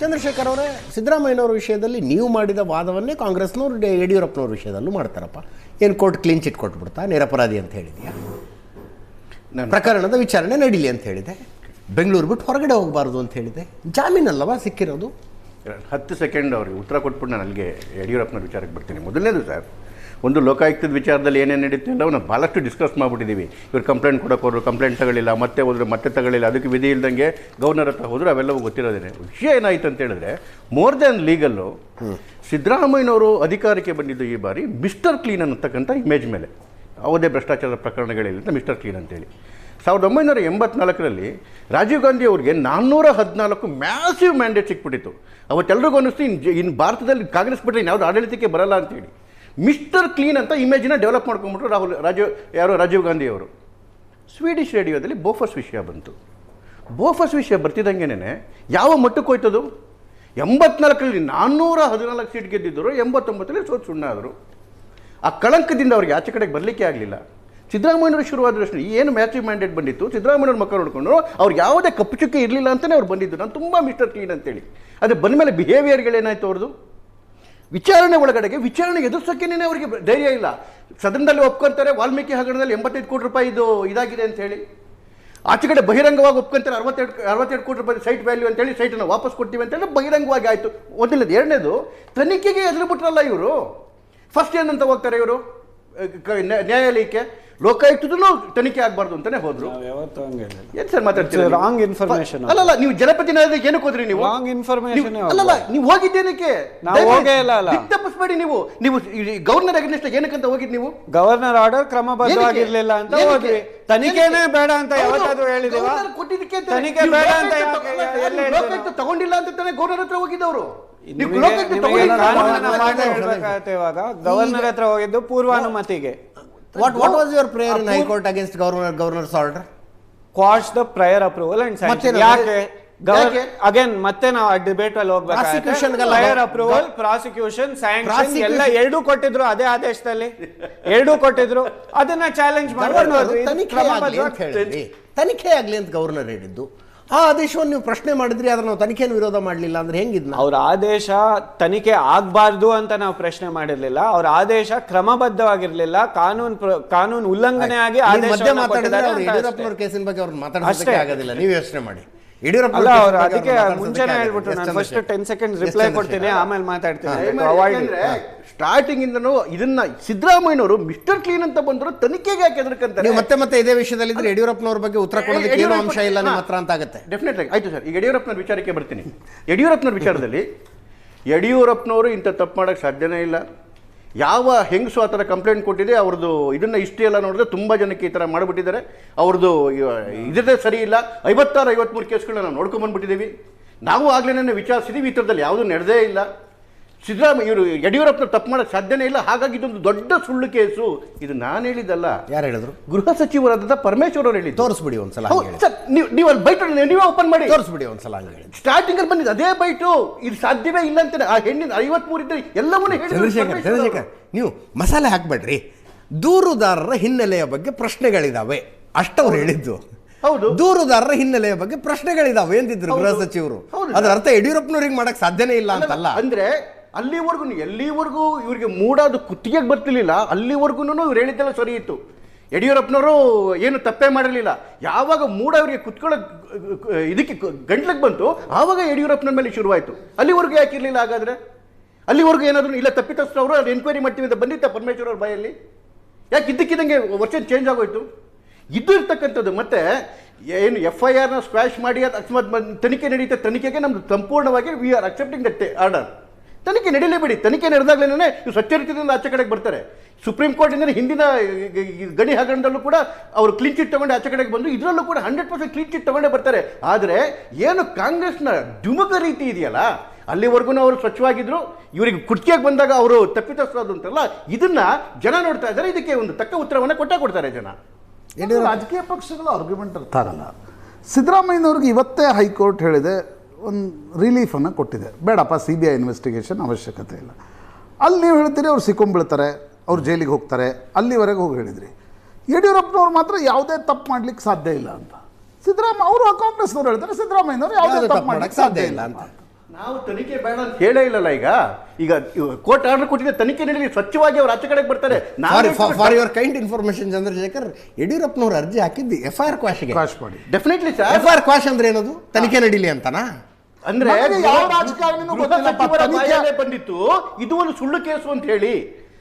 ಚಂದ್ರಶೇಖರ್ ಅವರೇ ಸಿದ್ದರಾಮಯ್ಯನವ್ರ ವಿಷಯದಲ್ಲಿ ನೀವು ಮಾಡಿದ ವಾದವನ್ನೇ ಕಾಂಗ್ರೆಸ್ನವರು ಯಡಿಯೂರಪ್ಪನವ್ರ ವಿಷಯದಲ್ಲೂ ಮಾಡ್ತಾರಪ್ಪ. ಏನು ಕೋರ್ಟ್ ಕ್ಲೀನ್ ಚಿಟ್ ಕೊಟ್ಬಿಡ್ತಾ ನಿರಪರಾಧಿ ಅಂತ ಹೇಳಿದೆಯಾ? ನಾನು ಪ್ರಕರಣದ ವಿಚಾರಣೆ ನಡೀಲಿ ಅಂತ ಹೇಳಿದೆ. ಬೆಂಗಳೂರು ಬಿಟ್ಟು ಹೊರಗಡೆ ಹೋಗಬಾರ್ದು ಅಂತ ಹೇಳಿದೆ. ಜಾಮೀನಲ್ಲವಾ ಸಿಕ್ಕಿರೋದು? ಹತ್ತು ಸೆಕೆಂಡ್ ಅವ್ರಿಗೆ ಉತ್ತರ ಕೊಟ್ಬಿಟ್ಟು ನಾನು ಅಲ್ಲಿಗೆ ಯಡಿಯೂರಪ್ಪನವ್ರ ವಿಚಾರಕ್ಕೆ ಬರ್ತೀನಿ. ಮೊದಲನೇದು ಸರ್ ಒಂದು ಲೋಕಾಯುಕ್ತದ ವಿಚಾರದಲ್ಲಿ ಏನೇನು ನಡೀತು ಎಲ್ಲವನ್ನು ನಾವು ಭಾಳಷ್ಟು ಡಿಸ್ಕಸ್ ಮಾಡಿಬಿಟ್ಟಿದ್ದೀವಿ ಇವ್ರು ಕಂಪ್ಲೇಂಟ್ ಕೊಡೋಕೆ ಹೋದ್ರು ಕಂಪ್ಲೇಂಟ್ ತಗೊಳ್ಳಿಲ್ಲ ಮತ್ತೆ ಹೋದ್ರು ಮತ್ತೆ ತಗೊಳ್ಳಿಲ್ಲ ಅದಕ್ಕೆ ವಿಧಿ ಇಲ್ದಂಗೆ ಗವರ್ನರ್ ಹತ್ರ ಹೋದ್ರೆ ಅವೆಲ್ಲವೂ ಗೊತ್ತಿರೋದೇನೆ. ವಿಷಯ ಏನಾಯ್ತು ಅಂತ ಹೇಳಿದ್ರೆ ಮೋರ್ ದ್ಯಾನ್ ಲೀಗಲ್ಲು ಸಿದ್ದರಾಮಯ್ಯನವರು ಅಧಿಕಾರಕ್ಕೆ ಬಂದಿದ್ದು ಈ ಬಾರಿ ಮಿಸ್ಟರ್ ಕ್ಲೀನ್ ಅನ್ನತಕ್ಕಂಥ ಇಮೇಜ್ ಮೇಲೆ. ಯಾವುದೇ ಭ್ರಷ್ಟಾಚಾರ ಪ್ರಕರಣಗಳಿಲ್ಲ ಅಂತ ಮಿಸ್ಟರ್ ಕ್ಲೀನ್ ಅಂತೇಳಿ. ಸಾವಿರದ ಒಂಬೈನೂರ ಎಂಬತ್ನಾಲ್ಕರಲ್ಲಿ ರಾಜೀವ್ ಗಾಂಧಿ ಅವರಿಗೆ ನಾನ್ನೂರ ಹದಿನಾಲ್ಕು ಮ್ಯಾಸಿವ್ ಮ್ಯಾಂಡೇಟ್ ಸಿಕ್ಬಿಟ್ಟಿತ್ತು. ಅವತ್ತೆಲ್ರಿಗೂ ಅನ್ನಿಸ್ತು ಇನ್ನು ಇನ್ನು ಭಾರತದಲ್ಲಿ ಕಾಂಗ್ರೆಸ್ ಬಿಟ್ಟರೆ ಇನ್ಯಾವುದು ಆಡಳಿತಕ್ಕೆ ಬರಲ್ಲ ಅಂತೇಳಿ. ಮಿಸ್ಟರ್ ಕ್ಲೀನ್ ಅಂತ ಇಮೇಜಿನ ಡೆವಲಪ್ ಮಾಡ್ಕೊಂಡ್ಬಿಟ್ರು ರಾಹುಲ್, ರಾಜೀವ್, ಯಾರು, ರಾಜೀವ್ ಗಾಂಧಿ ಅವರು. ಸ್ವೀಡಿಷ್ ರೇಡಿಯೋದಲ್ಲಿ ಬೋಫಸ್ ವಿಷಯ ಬಂತು. ಬೋಫಸ್ ವಿಷಯ ಬರ್ತಿದ್ದಂಗೆನೇ ಯಾವ ಮಟ್ಟಕ್ಕೆ ಹೋಯ್ತದು? ಎಂಬತ್ನಾಲ್ಕರಲ್ಲಿ ನಾನ್ನೂರ ಹದಿನಾಲ್ಕು ಸೀಟ್ ಗೆದ್ದಿದ್ದರು, ಎಂಬತ್ತೊಂಬತ್ತರಲ್ಲಿ ಸೋತ್ ಸುಣ್ಣ ಆದರು. ಆ ಕಳಂಕದಿಂದ ಅವ್ರಿಗೆ ಆಚೆ ಕಡೆಗೆ ಬರಲಿಕ್ಕೆ ಆಗಲಿಲ್ಲ. ಸಿದ್ದರಾಮಯ್ಯವರು ಶುರುವಾದ ಅಷ್ಟೇ ಏನು ಮ್ಯಾಚಿವ್ ಮ್ಯಾಂಡೇಟ್ ಬಂದಿತ್ತು? ಸಿದ್ದರಾಮಯ್ಯವ್ರ ಮಕ್ಕಳು ನೋಡಿಕೊಂಡು, ಅವ್ರು ಯಾವುದೇ ಕಪ್ಪು ಚುಕ್ಕೆ ಇರಲಿಲ್ಲ ಅಂತಲೇ ಅವ್ರು ಬಂದಿದ್ದು. ನಾನು ತುಂಬ ಮಿಸ್ಟರ್ ಕ್ಲೀನ್ ಅಂತೇಳಿ. ಅದು ಬಂದ ಮೇಲೆ ಬಿಹೇವಿಯರ್ಗಳೇನಾಯ್ತು ಅವ್ರದ್ದು? ವಿಚಾರಣೆ ಒಳಗಡೆಗೆ, ವಿಚಾರಣೆ ಎದುರಿಸೋಕ್ಕೇನೆ ಅವರಿಗೆ ಧೈರ್ಯ ಇಲ್ಲ. ಸದನದಲ್ಲಿ ಒಪ್ಕೊಂತಾರೆ, ವಾಲ್ಮೀಕಿ ಹಗರಣದಲ್ಲಿ ಎಂಬತ್ತೈದು ಕೋಟಿ ರೂಪಾಯಿ ಇದು ಇದಾಗಿದೆ ಅಂತ ಹೇಳಿ ಆಚೆ ಕಡೆ ಬಹಿರಂಗವಾಗಿ ಒಪ್ಕೊಂತಾರೆ, ಅರವತ್ತೆರಡು ಅರವತ್ತೆರಡು ಕೋಟಿ ರೂಪಾಯಿ ಸೈಟ್ ವ್ಯಾಲ್ಯೂ ಅಂತೇಳಿ ಸೈಟನ್ನು ವಾಪಸ್ ಕೊಡ್ತೀವಿ ಅಂತೇಳಿ ಬಹಿರಂಗವಾಗಿ ಆಯಿತು. ಒಂದಿಲ್ಲದ ಎರಡನೇದು, ತನಿಖೆಗೆ ಎದುರು ಬಿಟ್ರಲ್ಲ ಇವರು. ಫಸ್ಟ್ ಏನಂತ ಹೋಗ್ತಾರೆ ಇವರು? ನ್ಯಾಯಾಲಯಕ್ಕೆ ಲೋಕಾಯುಕ್ತದಲ್ಲೂ ತನಿಖೆ ಆಗಬಾರ್ದು ಅಂತಾನೆ ಹೋದ್ರು. ಏನ್ ಸರ್ ಮಾತಾಡ್ತೀರಾ ರಾಂಗ್ ಇನ್ಫಾರ್ಮೇಶನ್ ಅಲ್ಲಲ್ಲ ನೀವು ಜನಪತಿ ನ್ಯಾಯಾಲಯಕ್ಕೆ ಏನಕ್ಕೆ ಹೋದ್ರಿ ನೀವು? ರಾಂಗ್ ಇನ್ಫಾರ್ಮೇಶನ್ ಅಲ್ಲ ಅಲ್ಲಲ್ಲ ನೀವು ಹೋಗಿದ್ದೇನಕ್ಕೆ ನಾವು ಹೋಗೇ ಇಲ್ಲ ಅಲ್ಲ. ತಪ್ಪಿಸ್ಬೇಡಿ ನೀವು. ನೀವು ಗವರ್ನರ್ ಅಗೇನ್ಸ್ಟ್ ಏನಕ್ಕಂತ ಹೋಗಿದ್ ನೀವು? ಗವರ್ನರ್ ಆರ್ಡರ್ ಕ್ರಮಬದ್ಧವಾಗಿರ್ಲಿಲ್ಲ ಅಂತ ಹೋದ್ರಿ ತನಿಖೆನೇ ಬೇಡ ಅಂತ. ಯಾವತ್ತಾದ್ರೂ ಹೇಳಿದೀವ ಗವರ್ನರ್ ಕೊಟ್ಟಿದ್ದಕ್ಕೆ. ತನಿಖೆ ಬೇಡ ಅಂತ ಲೋಕಾಯುಕ್ತ? ತಗೊಂಡಿಲ್ಲ ಅಂತ ತಾನೇ ಗವರ್ನರ್ ಹತ್ರ ಹೋಗಿದ್ದವರು. ಇವಾಗ. ಗವರ್ನರ್ ಹತ್ರ ಹೋಗಿದ್ದು ಪೂರ್ವಾನುಮತಿಗೆ. What what was your prayer in high court against governor governor's order quash the prior approval and ಮತ್ತೇನು? ಯಾಕೆ? ಅಗೇನ್ ಮತ್ತೆ ನಾವು ಆ ಡಿಬೇಟ್ ಅಲ್ಲಿ ಹೋಗ್ಬೇಕು. ಪ್ರಯರ್ ಅಪ್ರೂವಲ್ ಪ್ರಾಸಿಕ್ಯೂಷನ್ ಸ್ಯಾಂಕ್ಷನ್ ಎಲ್ಲ ಎರಡೂ ಕೊಟ್ಟಿದ್ರು ಅದೇ ಆದೇಶದಲ್ಲಿ. ಎರಡೂ ಕೊಟ್ಟಿದ್ರು. ಅದನ್ನ ಚಾಲೆಂಜ್ ಗವರ್ನರ್ ಹೇಳಿದ್ರಿ ತನಿಖೆ ಆಗಲಿ ಅಂತ ಗವರ್ನರ್ ಹೇಳಿದ್ದು. ಆ ಆದೇಶವನ್ನು ನೀವು ಪ್ರಶ್ನೆ ಮಾಡಿದ್ರಿ ಆದ್ರೆ ನಾವು ತನಿಖೆಯನ್ನು ವಿರೋಧ ಮಾಡಲಿಲ್ಲ ಅಂದ್ರೆ ಹೆಂಗಿದ್ನ? ಅವ್ರ ಆದೇಶ ತನಿಖೆ ಆಗ್ಬಾರ್ದು ಅಂತ ನಾವು ಪ್ರಶ್ನೆ ಮಾಡಿರ್ಲಿಲ್ಲ. ಅವ್ರ ಆದೇಶ ಕ್ರಮಬದ್ಧವಾಗಿರ್ಲಿಲ್ಲ. ಕಾನೂನು ಕಾನೂನು ಉಲ್ಲಂಘನೆ ಆಗಿ ಮಧ್ಯೆ ಮಾತಾಡಿದ್ರೆ ಅವ್ರು ಯಡಿಯೂರಪ್ಪನವ್ರ ಕೇಸಿನ ಬಗ್ಗೆ ಅವ್ರನ್ನ ಮಾತಾಡೋದಕ್ಕೆ. ಆಗೋದಿಲ್ಲ. ನೀವು ಯೋಚನೆ ಮಾಡಿ. ಯಡಿಯೂರಪ್ಪ ಅಲ್ಲ ಅವ್ರು ಅದಕ್ಕೆ ಮುಂಚೆನೆ ಹೇಳ್ಬಿಟ್ಟು ನಾನು ಫಸ್ಟ್ ಟೆನ್ ಸೆಕೆಂಡ್ ರಿಪ್ಲೈ ಕೊಡ್ತೀನಿ ಆಮೇಲೆ ಮಾತಾಡ್ತೀನಿ ಅವಾಯ್ಡ್ ಸ್ಟಾರ್ಟಿಂಗ್ ಇಂದನೂ. ಇದನ್ನ ಸಿದ್ದರಾಮಯ್ಯನವರು ಮಿಸ್ಟರ್ ಕ್ಲೀನ್ ಅಂತ ಬಂದ್ರು ತನಿಖೆಗೆ ಯಾಕೆ ಎದುರ್ಕಂತಾರೆ ನೀವು ಮತ್ತೆ ಮತ್ತೆ ಇದೇ ವಿಷಯದಲ್ಲಿ ಇದ್ರೆ ಯಡಿಯೂರಪ್ಪನವ್ರ ಬಗ್ಗೆ ಉತ್ತರ ಕೊಡೋದಕ್ಕೆ ಏನೋ ಅಂಶ ಇಲ್ಲ ನಿಮ್ಮ ಹತ್ರ ಅಂತ ಆಗುತ್ತೆ. ಡೆಫಿನೆಟ್ ಆಗಿ ಆಯ್ತು ಸರ್ ಈಗ ಯಡಿಯೂರಪ್ಪನವ್ರ ವಿಚಾರಕ್ಕೆ ಬರ್ತೀನಿ. ಯಡಿಯೂರಪ್ಪನವ್ರ ವಿಚಾರದಲ್ಲಿ ಯಡಿಯೂರಪ್ಪನವರು ಇಂಥ ತಪ್ಪು ಮಾಡೋಕ್ಕೆ ಸಾಧ್ಯನೇ ಇಲ್ಲ. ಯಾವ ಹೆಂಗಸು ಆ ಥರ ಕಂಪ್ಲೇಂಟ್ ಕೊಟ್ಟಿದೆ, ಅವ್ರದ್ದು ಇದನ್ನು ಹಿಸ್ಟ್ರಿ ಎಲ್ಲ ನೋಡಿದ್ರೆ ತುಂಬ ಜನಕ್ಕೆ ಈ ಥರ ಮಾಡಿಬಿಟ್ಟಿದ್ದಾರೆ. ಅವ್ರದ್ದು ಇದೇ ಸರಿ ಇಲ್ಲ. ಐವತ್ತಾರು ಐವತ್ತ್ಮೂರು ಕೇಸ್ಗಳನ್ನ ನಾವು ನೋಡ್ಕೊಂಬಂದ್ಬಿಟ್ಟಿದ್ದೀವಿ ನಾವು ಆಗ್ಲೇ ವಿಚಾರಿಸಿದ್ದೀವಿ ಈ ಥರದಲ್ಲಿ ಯಾವುದೂ ನಡೆದೇ ಇಲ್ಲ. ಸಿದ್ದರಾಮಯ್ಯ ಇವರು ಯಡಿಯೂರಪ್ಪನ ತಪ್ಪು ಮಾಡೋಕ್ಕೆ ಸಾಧ್ಯನೇ ಇಲ್ಲ. ಹಾಗಾಗಿ ಇದೊಂದು ದೊಡ್ಡ ಸುಳ್ಳು ಕೇಸು. ಇದು ನಾನು ಹೇಳಿದ್ದಲ್ಲ. ಯಾರು ಹೇಳಿದ್ರು? ಗೃಹ ಸಚಿವರಾದ ಪರಮೇಶ್ವರ್ ಅವರು ಹೇಳಿ ತೋರಿಸ್ಬಿಡಿ ಒಂದ್ಸಲ ಹೇಳಿ ನೀವು ನೀವು ಅಲ್ಲಿ ಬೈಟ್ ನೀವೇ ಓಪನ್ ಮಾಡಿ. ತೋರಿಸ್ಬಿಡಿ ಒಂದ್ಸಲ ಹೇಳಿ ಸ್ಟಾರ್ಟಿಂಗ್ ಅಲ್ಲಿ ಬಂದಿದ್ದು ಅದೇ ಬೈಟು ಇದು ಸಾಧ್ಯವೇ ಇಲ್ಲ ಅಂತಾನೆ. ಆ ಹೆಣ್ಣಿನ ಐವತ್ಮೂರು ಇದ್ರೆ ಎಲ್ಲವನ್ನೂ ಚಂದ್ರಶೇಖರ್ ಚಂದ್ರಶೇಖರ್ ನೀವು ಮಸಾಲೆ ಹಾಕ್ಬೇಡ್ರಿ. ದೂರುದಾರರ ಹಿನ್ನೆಲೆಯ ಬಗ್ಗೆ ಪ್ರಶ್ನೆಗಳಿದಾವೆ. ಅಷ್ಟವ್ರು ಹೇಳಿದ್ದು. ಹೌದು. ದೂರುದಾರರ ಹಿನ್ನೆಲೆಯ ಬಗ್ಗೆ ಪ್ರಶ್ನೆಗಳಿದಾವೆ ಎಂದಿದ್ರು ಗೃಹ ಸಚಿವರು. ಅದರ ಅರ್ಥ ಯಡಿಯೂರಪ್ಪನವ್ರಿಗೆ ಮಾಡಕ್ ಸಾಧ್ಯನೇ ಇಲ್ಲ ಅಂತಲ್ಲ. ಅಂದ್ರೆ ಅಲ್ಲಿವರೆಗೂ, ಎಲ್ಲಿವರೆಗೂ ಇವರಿಗೆ ಮೂಡಾದ ಕುತ್ತಿಗೆಗೆ ಬರ್ತಿರ್ಲಿಲ್ಲ, ಅಲ್ಲಿವರೆಗೂ ಇವ್ರು ಹೇಳಿದ್ದೆಲ್ಲ ಸರಿ ಇತ್ತು. ಯಡಿಯೂರಪ್ಪನವರು ಏನು ತಪ್ಪೇ ಮಾಡಿರಲಿಲ್ಲ. ಯಾವಾಗ ಮೂಡ ಅವರಿಗೆ ಕುತ್ಕೊಳ್ಳೋ, ಇದಕ್ಕೆ ಗಂಟ್ಲಿಗೆ ಬಂತು, ಆವಾಗ ಯಡಿಯೂರಪ್ಪನ ಮೇಲೆ ಶುರುವಾಯಿತು. ಅಲ್ಲಿವರೆಗೂ ಯಾಕೆ ಇರಲಿಲ್ಲ ಹಾಗಾದ್ರೆ? ಅಲ್ಲಿವರೆಗೂ ಏನಾದರೂ ಇಲ್ಲ, ತಪ್ಪಿತಸ್ಥರವರು ಅದು ಎನ್ಕ್ವೈರಿ ಮಾಡ್ತೀವಿ ಅಂತ ಬಂದಿತ್ತ ಪರಮೇಶ್ವರ್ ಅವ್ರ ಬಾಯಲ್ಲಿ? ಯಾಕೆ ಇದ್ದಕ್ಕಿದ್ದಂಗೆ ವರ್ಷ ಚೇಂಜ್ ಆಗೋಯ್ತು? ಇದು ಇರ್ತಕ್ಕಂಥದ್ದು, ಮತ್ತೆ ಏನು ಎಫ್ ಐ ಆರ್ನ ಸ್ಕ್ವಾಶ್ ಮಾಡಿ ಅದು ಅಕಸ್ಮಾತ್ ತನಿಖೆ ನಡೆಯುತ್ತೆ ತನಿಖೆಗೆ ನಮ್ದು ಸಂಪೂರ್ಣವಾಗಿ we are accepting that order ತನಿಖೆ ನಡೀಲೇಬೇಡಿ ತನಿಖೆ ನಡೆದಾಗಲೇ ಇವು ರೀತಿಯಿಂದ ಆಚೆ ಕಡೆಗೆ ಬರ್ತಾರೆ. ಸುಪ್ರೀಂ ಕೋರ್ಟಿಂದ ಹಿಂದಿನ ಈ- ಈ ಗಣಿ ಹಗರಣದಲ್ಲೂ ಕೂಡ ಅವರು ಕ್ಲೀನ್ ಚಿಟ್ ತಗೊಂಡು ಆಚೆ ಕಡೆಗೆ ಬಂದು ಇದರಲ್ಲೂ ಕೂಡ ಹಂಡ್ರೆಡ್ ಪರ್ಸೆಂಟ್ ಕ್ಲೀನ್ ಚಿಟ್ ತಗೊಂಡೇ ಬರ್ತಾರೆ. ಆದರೆ ಏನು ಕಾಂಗ್ರೆಸ್ನ ಡುಮುಕ ರೀತಿ ಇದೆಯಲ್ಲ? ಅಲ್ಲಿವರೆಗೂ ಅವರು ಸ್ವಚ್ಛವಾಗಿದ್ದರು ಇವರಿಗೆ ಕುರ್ಚಿಯಾಗಿ ಬಂದಾಗ ಅವರು ತಪ್ಪಿತಸ್ಥರಾದ್ರು ಅಂತಲ್ಲ ಇದನ್ನ ಜನ ನೋಡ್ತಾ ಇದ್ದಾರೆ. ಇದಕ್ಕೆ ಒಂದು ತಕ್ಕ ಉತ್ತರವನ್ನು ಕೊಟ್ಟೇ ಕೊಡ್ತಾರೆ ಜನ. ರಾಜಕೀಯ ಪಕ್ಷಗಳು ಆರ್ಗ್ಯುಮೆಂಟ್ ಅರ್ಥ ಆಗಲ್ಲ ಸಿದ್ದರಾಮಯ್ಯನವ್ರಿಗೆ ಇವತ್ತೇ ಹೈಕೋರ್ಟ್ ಹೇಳಿದೆ ಒಂದು ರಿಲೀಫನ್ನು ಕೊಟ್ಟಿದೆ. ಬೇಡಪ್ಪ ಸಿ ಬಿ ಐ ಇನ್ವೆಸ್ಟಿಗೇಷನ್ ಅವಶ್ಯಕತೆ ಇಲ್ಲ. ಅಲ್ಲಿ ನೀವು ಹೇಳ್ತೀರಿ ಅವ್ರು ಸಿಕ್ಕೊಂಬಿಡ್ತಾರೆ ಅವ್ರು ಜೈಲಿಗೆ ಹೋಗ್ತಾರೆ ಅಲ್ಲಿವರೆಗೆ ಹೋಗಿ ಹೇಳಿದ್ರಿ. ಯಡಿಯೂರಪ್ಪನವ್ರು ಮಾತ್ರ ಯಾವುದೇ ತಪ್ಪು ಮಾಡ್ಲಿಕ್ಕೆ ಸಾಧ್ಯ ಇಲ್ಲ ಅಂತ. ಸಿದ್ದರಾಮ ಅವರು ಕಾಂಗ್ರೆಸ್ನವ್ರು ಹೇಳ್ತಾರೆ ಸಿದ್ದರಾಮಯ್ಯನವರು ಯಾವುದೇ ತಪ್ಪು ಮಾಡ್ಲಿಕ್ಕೆ ಸಾಧ್ಯ ಇಲ್ಲ ಅಂತ. ಅಂತ. ನಾವು ತನಿಖೆ ಬೇಡ ಅಂತ ಹೇಳೇ ಇಲ್ಲಲ್ಲ ಈಗ. ಈಗ ಕೋರ್ಟ್ ಆರ್ಡರ್ ಕೊಟ್ಟಿದೆ ತನಿಖೆ ನಡೀಲಿ ಸ್ವಚ್ಛವಾಗಿ ಅವ್ರು ಆಚೆ ಕಡೆಗೆ ಬರ್ತಾರೆ. For your kind information Chandrashekhar ಯಡಿಯೂರಪ್ಪನವ್ರು ಅರ್ಜಿ ಹಾಕಿದ್ದು ಎಫ್ ಐ ಆರ್ ಕ್ವಾಶ್ಗೆ ಕ್ವಾಶ್ ಮಾಡಿ. Definitely sir F I R quash ಅಂದ್ರೆ ಏನದು? ತನಿಖೆ ನಡೀಲಿ ಅಂತನಾ? ಅಂದ್ರೆ ಯಾವ ರಾಜಕಾರಣಿನೂ ಬಾಯಲ್ಲೇ ಬಂದಿತ್ತು. ಇದು ಒಂದು ಸುಳ್ಳು ಕೇಸು ಅಂತ ಹೇಳಿ.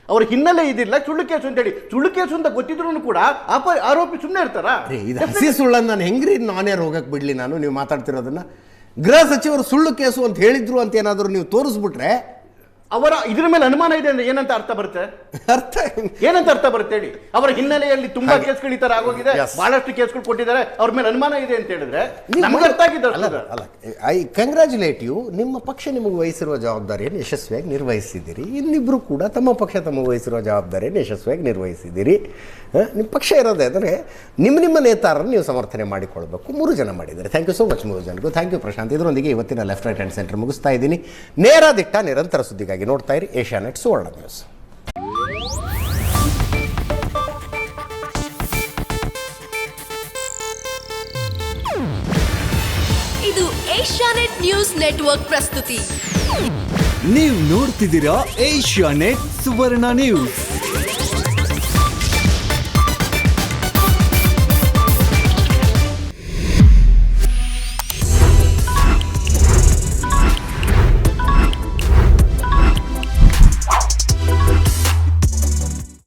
ಅವ್ರ ಹಿನ್ನೆಲೆ ಇದಿಲ್ಲ ಸುಳ್ಳು ಕೇಸು ಅಂತ ಹೇಳಿ. ಸುಳ್ಳು ಕೇಸು ಅಂತ ಗೊತ್ತಿದ್ರು ಕೂಡ ಆರೋಪಿ ಸುಮ್ಮನೆ ಇರ್ತಾರ? ಇದು ಹಸಿ ಸುಳ್ಳನ್ನು ನಾನು ಹೆಂಗ್ರಿ ನಾನೇ ಹೋಗಕ್ಕೆ ಬಿಡ್ಲಿ ನಾನು ನೀವು ಮಾತಾಡ್ತಿರೋದನ್ನ? ಗೃಹ ಸಚಿವರು ಸುಳ್ಳು ಕೇಸು ಅಂತ ಹೇಳಿದ್ರು ಅಂತ ಏನಾದರೂ ನೀವು ತೋರಿಸ್ಬಿಟ್ರೆ ಅವರ ಇದ್ರ ಮೇಲೆ ಅನುಮಾನ ಇದೆ ಅಂದ್ರೆ ಏನಂತ ಅರ್ಥ ಬರುತ್ತೆ? ಅರ್ಥ ಏನಂತ ಅರ್ಥ ಬರುತ್ತೆ ಹೇಳಿ? ಅವರ ಹಿನ್ನೆಲೆಯಲ್ಲಿ ತುಂಬಾ ಕೇಸ್ಗಳು ಈ ತರ ಆಗೋಗಿದೆ. ಬಹಳಷ್ಟು ಕೇಸ್ಗಳು ಕೊಟ್ಟಿದ್ದಾರೆ. ಅವ್ರ ಮೇಲೆ ಅನುಮಾನ ಇದೆ ಅಂತ ಹೇಳಿದ್ರೆ ನಮ್ಗೆ ಅರ್ಥ ಆಗಿದ್ದು ಅಲ್ಲ ಐ ಕಂಗ್ರಾಚುಲೇಟ್ ಯು ನಿಮ್ಮ ಪಕ್ಷ ನಿಮಗೆ ವಹಿಸಿರುವ ಜವಾಬ್ದಾರಿಯನ್ನು ಯಶಸ್ವಿಯಾಗಿ ನಿರ್ವಹಿಸಿದ್ದೀರಿ. ಇನ್ನಿಬ್ರು ಕೂಡ ತಮ್ಮ ಪಕ್ಷ ತಮ್ಮ ವಹಿಸಿರುವ ಜವಾಬ್ದಾರಿಯನ್ನು ಯಶಸ್ವಿಯಾಗಿ ನಿರ್ವಹಿಸಿದ್ದೀರಿ? ನಿಮ್ಮ ಪಕ್ಷ ಇರೋದೇ ಅಂದರೆ ನಿಮ್ಮ ನಿಮ್ಮ ನೇತಾರನ್ನು ನೀವು ಸಮರ್ಥನೆ ಮಾಡಿಕೊಳ್ಬೇಕು. ಮೂರು ಜನ ಮಾಡಿದ್ದಾರೆ. ಥ್ಯಾಂಕ್ ಯು ಸೋ ಮಚ್ ಮೂರು ಜನರು ಥ್ಯಾಂಕ್ ಯು ಪ್ರಶಾಂತ್. ಇದರೊಂದಿಗೆ ಇವತ್ತಿನ ಲೆಫ್ಟ್ ರೈಟ್ ಹ್ಯಾಂಡ್ ಸೆಂಟರ್ ಮುಗಿಸ್ತಾ ಇದ್ದೀನಿ. ನೇರ ದಿಟ್ಟ ನಿರಂತರ ಸುದ್ದಿಗಾಗಿ ನೋಡ್ತಾ ಇರಿ ಏಷ್ಯಾನೆಟ್ ಸುವರ್ಣ ನ್ಯೂಸ್. ಇದು ಏಷ್ಯಾನೆಟ್ ನ್ಯೂಸ್ ನೆಟ್ವರ್ಕ್ ಪ್ರಸ್ತುತಿ. ನೀವು ನೋಡ್ತಿದ್ದೀರಾ ಏಷ್ಯಾ ನೆಟ್ ಸುವರ್ಣ ನ್ಯೂಸ್.